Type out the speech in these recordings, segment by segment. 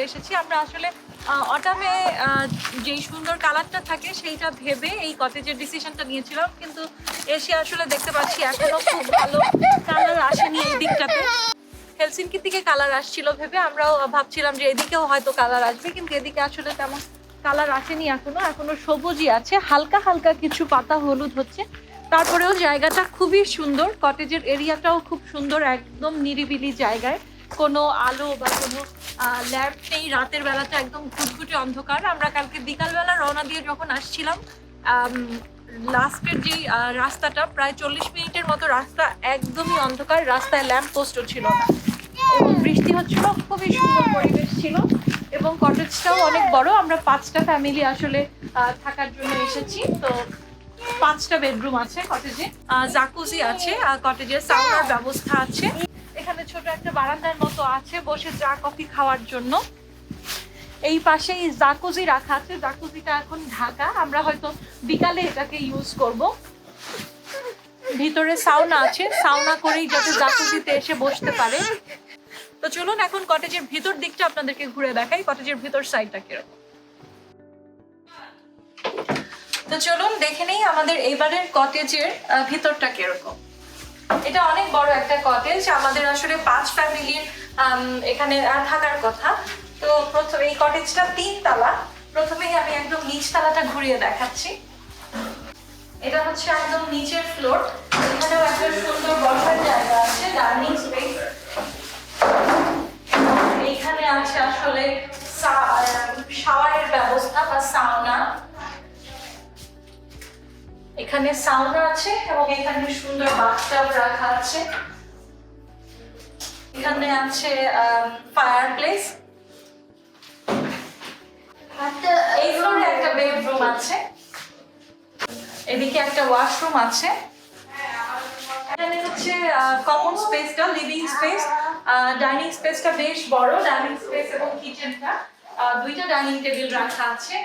চলে এসেছি। আমরা আসলে অটামে যেই সুন্দর কালারটা থাকে সেইটা ভেবে এই কটেজের ডিসিশনটা নিয়েছিলাম। কিন্তু এসে আসলে দেখতে পাচ্ছি এখনও খুব ভালো কালার আসেনি এই দিকটাতে। হেলসিনকির দিকে কালার আসছিল ভেবে আমরাও ভাবছিলাম যে এদিকেও হয়তো কালার আসবে, কিন্তু এদিকে আসলে তেমন কালার আসেনি এখনও। এখনও সবুজই আছে, হালকা হালকা কিছু পাতা হলুদ হচ্ছে। তারপরেও জায়গাটা খুবই সুন্দর, কটেজের এরিয়াটাও খুব সুন্দর, একদম নিরিবিলি জায়গায়। কোনো আলো বা কোনো ল্যাম্প নেই, রাতের বেলাটা একদম ঘুটঘুটে অন্ধকার। আমরা কালকে বিকালবেলা রওনা দিয়ে যখন আসছিলাম লাস্টের যে রাস্তাটা, প্রায় চল্লিশ মিনিটের মতো রাস্তা, একদমই অন্ধকার, রাস্তায় ল্যাম্প পোস্টও ছিল এবং বৃষ্টি হচ্ছিল, খুবই সুন্দর পরিবেশ ছিল এবং কটেজটাও অনেক বড়। আমরা পাঁচটা ফ্যামিলি আসলে থাকার জন্য এসেছি। তো পাঁচটা বেডরুম আছে কটেজে। জাকুজি আছে কটেজে সাউনার ব্যবস্থা আছে। এখানে ছোট একটা বারান্দার মতো আছে, বসে চা, কফি খাওয়ার জন্য। এই পাশেই জাকুজি রাখা আছে। জাকুজিটা এখন ঢাকা। আমরা হয়তো বিকালে এটাকে ইউজ করব। ভিতরে সাউনা আছে। সাউনা করেই যাতে জাকুজিতে এসে বসতে পারে। তো চলুন এখন কটেজের ভিতর দিকটা আপনাদেরকে ঘুরে দেখাই। কটেজের ভিতর সাইডটা কীরকম। তো চলুন দেখে নেই আমাদের এবারের কটেজের ভিতরটা কীরকম। এটা অনেক বড় একটা কটেজ, আমাদের আসলে পাঁচ ফ্যামিলির এখানে থাকার কথা। তো প্রথম এই কটেজটা তিন তালা প্রথমেই আমি একদম নিচ তালাটা ঘুরিয়ে দেখাচ্ছি। এটা হচ্ছে একদম নিচের ফ্লোর এখানেও একটা সুন্দর বসার জায়গা আছে ডাইনিং স্পেস এইখানে আছে আসলে শাওয়ারের ব্যবস্থা বা সাউনা এখানে সাউনা আছে এবং এখানে সুন্দর বাথটাব রাখা আছে। এখানে আছে ফায়ার প্লেস এই ফ্লোরে একটা বেডরুম আছে। এদিকে একটা ওয়াশরুম আছে। এখানে হচ্ছে কমন স্পেসটা লিভিং স্পেস ডাইনিং স্পেসটা বেশ বড় ডাইনিং স্পেস এবং কিচেনটা দুইটা ডাইনিং টেবিল রাখা আছে।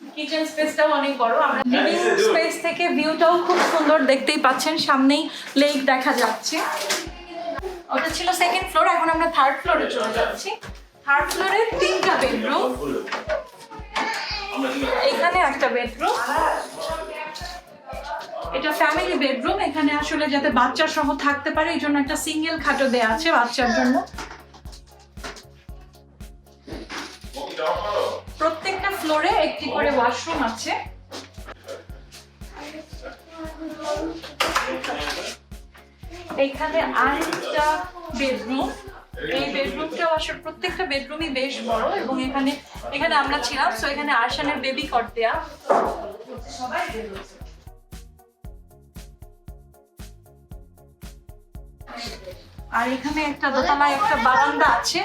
কিচেন স্পেসটাও অনেক বড় আমরা লিভিং স্পেস থেকে ভিউটাও খুব সুন্দর দেখতেই পাচ্ছেন সামনেই লেক দেখা যাচ্ছে। ওটা ছিল সেকেন্ড ফ্লোর এখন আমরা থার্ড ফ্লোরে চলে যাচ্ছি। থার্ড ফ্লোরে তিনটা বেডরুম এখানে একটা বেডরুম এটা ফ্যামিলি বেডরুম এখানে আসলে যাতে বাচ্চা সহ থাকতে পারে এই জন্য একটা সিঙ্গেল খাটো দেয়া আছে বাচ্চার জন্য। ফ্লোরে একটি করে ওয়াশরুম আছে। এইখানে আরেকটা বেডরুম। এই বেডরুমটা আসলে প্রত্যেকটা বেডরুমই বেশ বড় এবং এখানে এখানে আমরা ছিলাম সো এখানে আরশানের বেবি কট দেয়া। আর এখানে একটা দোতলায় একটা বারান্দা আছে।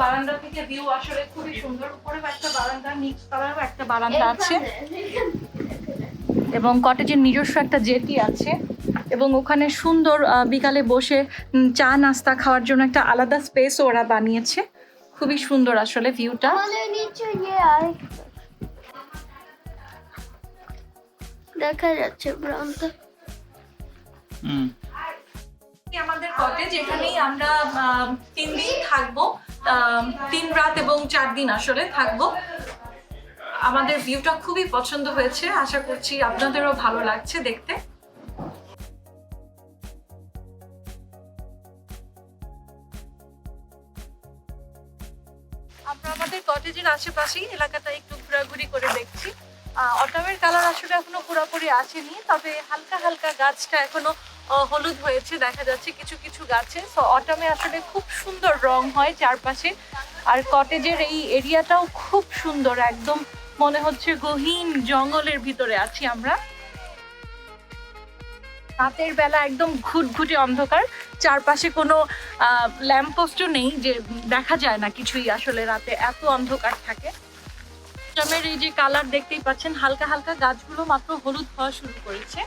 বারান্দা থেকে ভিউ আসলে খুবই সুন্দর। উপরেও একটা বারান্দা নিচ তলায়ও একটা বারান্দা আছে। এবং কটেজের নিজস্ব একটা জেটি আছে। এবং ওখানে সুন্দর বিকালে বসে চা নাস্তা খাওয়ার জন্য একটা আলাদা স্পেস ওরা বানিয়েছে। খুবই সুন্দর আসলে ভিউটা দেখা যাচ্ছে আমাদের কটেজ এখানেই আমরা তিন দিন থাকব। তিন রাত এবং চার দিন আসলে থাকব। আমাদের ভিউটা খুবই পছন্দ হয়েছে, আশা করছি আপনাদেরও ভালো লাগছে দেখতে। আমরা আমাদের কটেজের আশেপাশেই এলাকাটা একটু ঘোরাঘুরি করে দেখছি। অটামের কালার আসলে এখনও পুরোপুরি আসেনি, তবে হালকা হালকা গাছটা এখনও হলুদ হয়েছে, দেখা যাচ্ছে কিছু কিছু গাছে। তো অটামে আসলে খুব সুন্দর রং হয় চারপাশে। আর কটেজের এই এরিয়াটাও খুব সুন্দর, একদম মনে হচ্ছে গহীন জঙ্গলের ভিতরে আছি আমরা। রাতের বেলা একদম ঘুটঘুটে অন্ধকার, চারপাশে কোনো ল্যাম্পপোস্টও নেই যে দেখা যায় না কিছুই আসলে রাতে এত অন্ধকার থাকে। এই যে কালার দেখতেই পাচ্ছেন, হালকা হালকা গাছগুলো মাত্র হলুদ হওয়া শুরু করেছে।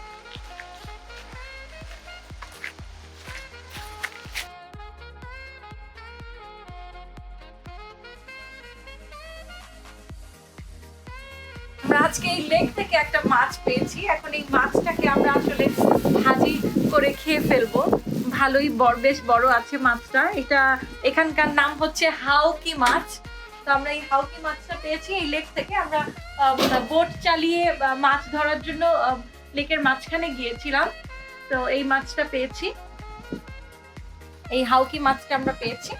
আমরা আজকে এই লেক থেকে একটা মাছ পেয়েছি। এখন এই মাছটাকে আমরা আসলে ভাজি করে খেয়ে ফেলব। ভালোই বড় বেশ বড় আছে মাছটা। এটা এখানকার নাম হচ্ছে হাউকি মাছ। তো আমরা এই হাউকি মাছটা পেয়েছি এই লেক থেকে। আমরা বোট চালিয়ে মাছ ধরার জন্য লেকের মাঝখানে গিয়েছিলাম। তো এই মাছটা পেয়েছি। এই হাউকি মাছটা আমরা পেয়েছি।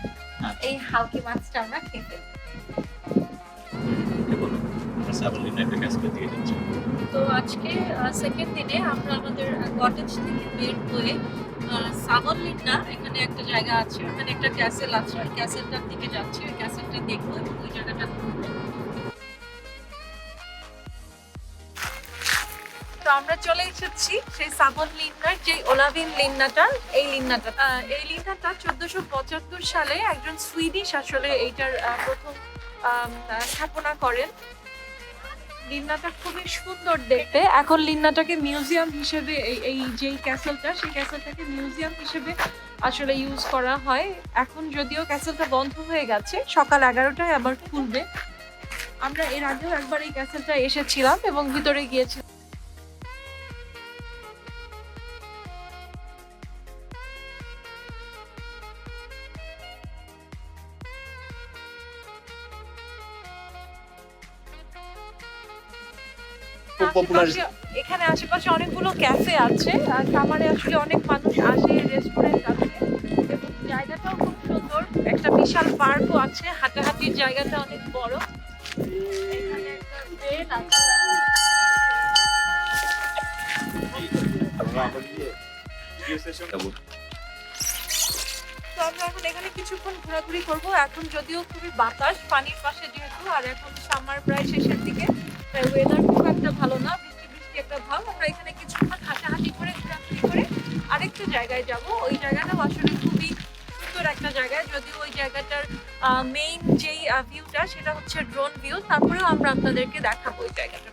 আচ্ছা। এই হাউকি মাছটা আমরা খেতে দিয়ে যাচ্ছে তো আজকে সেকেন্ড দিনে আমরা আমাদের কটেজ থেকে বের হয়ে এখানে একটা জায়গা আছে, ওখানে একটা ক্যাসেল আছে ক্যাসেলটার দিকে যাচ্ছি, ওই ক্যাসেলটা দেখব এবং ওই জায়গাটা আমরা চলে এসেছি সেই সাবন লিন্নার যে ওলাভিন লিন্নাটা, এই লিন্নাটা এই লিন্নাটা চোদ্দশো পঁচাত্তর সালে একজন সুইডিশ আসলে এইটার প্রথম স্থাপনা করেন। লিন্নাটা খুবই সুন্দর দেখতে। এখন লিন্নাটাকে মিউজিয়াম হিসেবে এই এই যেই ক্যাসেলটা, সেই ক্যাসেলটাকে মিউজিয়াম হিসেবে আসলে ইউজ করা হয়। এখন যদিও ক্যাসেলটা বন্ধ হয়ে গেছে, সকাল এগারোটায় আবার খুলবে। আমরা এর আগেও একবার এই ক্যাসেলটা এসেছিলাম এবং ভিতরে গিয়েছিলাম। খুব এখানে আশেপাশে অনেকগুলো ক্যাফে আছে আর খামারে আসলে অনেক মানুষ আসে রেস্টুরেন্ট আছে। এবং জায়গাটাও খুব সুন্দর। একটা বিশাল পার্কও আছে হাঁটাহাঁটির জায়গাটা অনেক বড়। এখানে একটা বেড আছে। তো আমরা এখন এখানে কিছুক্ষণ ঘোরাঘুরি করব। এখন যদিও খুবই বাতাস পানির পাশে যেহেতু আর এখন সামার প্রায় শেষের দিকে। ওয়েদার খুব একটা ভালো না, বৃষ্টি বৃষ্টি একটা ভাব। আমরা এখানে কিছুক্ষণ হাঁটাহাঁটি করে, ঘোরাঘুরি করে আরেকটা জায়গায় যাব। ওই জায়গাটাও আসলে খুবই সুন্দর একটা জায়গায় যদিও ওই জায়গাটার মেইন যেই ভিউটা সেটা হচ্ছে ড্রোন ভিউ তারপরেও আমরা আপনাদেরকে দেখাবো ওই জায়গাটা।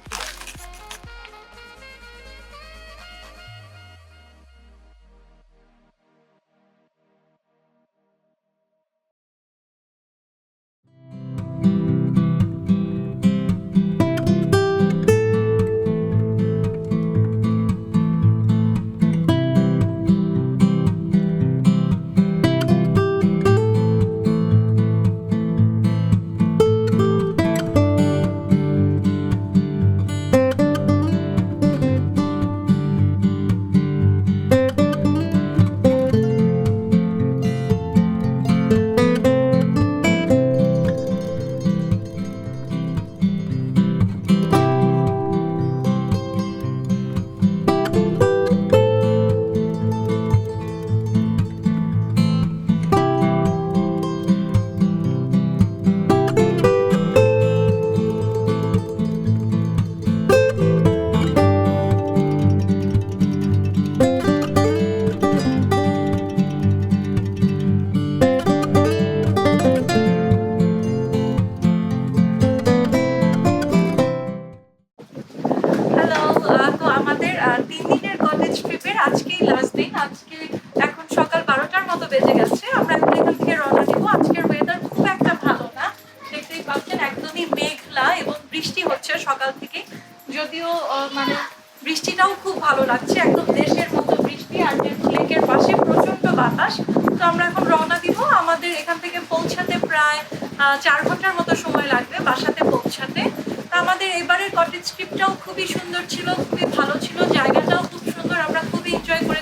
পাচ্ছেন মেঘলা এবং বৃষ্টি হচ্ছে সকাল থেকে। যদিও মানে বৃষ্টিটাও খুব ভালো লাগছে। একদম দেশের মতো বৃষ্টি আর লেকের পাশে প্রচণ্ড বাতাস। তো আমরা এখন রওনা দিব আমাদের এখান থেকে পৌঁছাতে প্রায় চার ঘণ্টার মতো সময় লাগবে বাসাতে পৌঁছাতে। তা আমাদের এবারের কটেজ ট্রিপটাও খুবই সুন্দর ছিল, খুবই ভালো ছিল। জায়গাটাও খুব সুন্দর, আমরা খুবই এনজয় করি